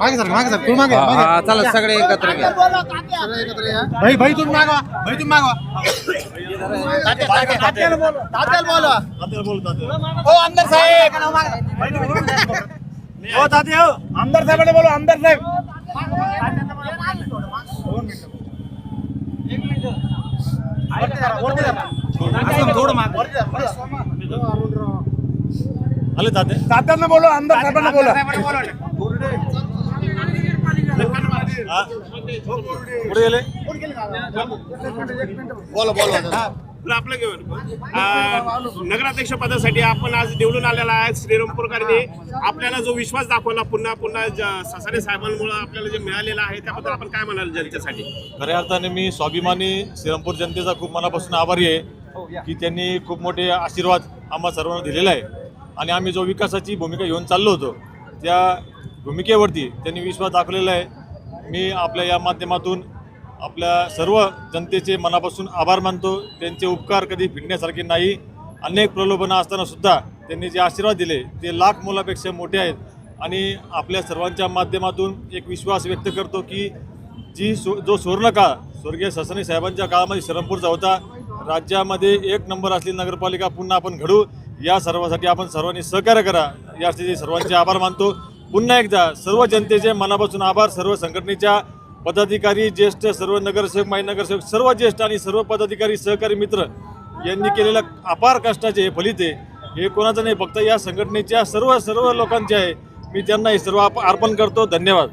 मागे सर मागे सर तू मागे मागे. हा चला सगळे एकत्र घ्या सगळे एकत्र या. भाई भाई तुम्ही मागवा भाई तुम्ही मागवा तात्याला बोलवा. तात्याला बोलवा. हो आमदार साहेब हो तात्या हो आमदार साहेबांना बोलवा आमदार साहेब थोडं माग आले तात्या तात्यांना बोलवा आमदार साहेबांना बोलवा? कुठे गेले? बोला बोला. आपलं घेऊन. नगराध्यक्ष पदासाठी आपण आज निवडून आलेला आहे श्रीरामपूरकरांनी. आपल्याला जो विश्वास दाखवला पुन्हा पुन्हा ससारे साहेबांमुळे आपल्याला जे मिळालेलं आहे त्याबद्दल आपण काय म्हणाल जनतेसाठी? खऱ्या अर्थाने मी स्वाभिमानी श्रीरामपूर जनतेचा खूप मनापासून आभारी आहे की त्यांनी खूप मोठे आशीर्वाद आम्हा सर्वांना दिलेला आहे. आणि आम्ही जो विकासाची भूमिका घेऊन चाललो होतो त्या भूमिकेवरती त्यांनी विश्वास दाखवलेला आहे. मी आपल्या या माध्यमातून आपल्या सर्व जनतेचे मनापासून आभार मानतो. त्यांचे उपकार कधी फिटण्यासारखे नाही. अनेक प्रलोभनं असताना सुद्धा त्यांनी जे आशीर्वाद दिले ते लाख मुलापेक्षा मोठे आहेत. आणि आपल्या सर्वांच्या माध्यमातून एक विश्वास व्यक्त करतो की जी सु जो सुवर्णकाळ स्वर्गीय ससने साहेबांच्या काळामध्ये श्रमपूरचा होता राज्यामध्ये एक नंबर असलेली नगरपालिका पुन्हा आपण घडू या सर्वासाठी आपण सर्वांनी सहकार्य करा. यासाठी सर्वांचे आभार मानतो. पुन्हा एकदा सर्व जनतेचे मनापासून आभार सर्व संघटनेच्या पदाधिकारी ज्येष्ठ सर्व नगरसेवक माई नगरसेवक सर्व ज्येष्ठ आणि सर्व पदाधिकारी सहकारी मित्र यांनी केलेल्या अपार कष्टाचे हे फलित आहे. हे कोणाचं नाही फक्त या संघटनेच्या सर्व सर्व लोकांचे आहे. मी त्यांना हे सर्व आप- अर्पण करतो. धन्यवाद.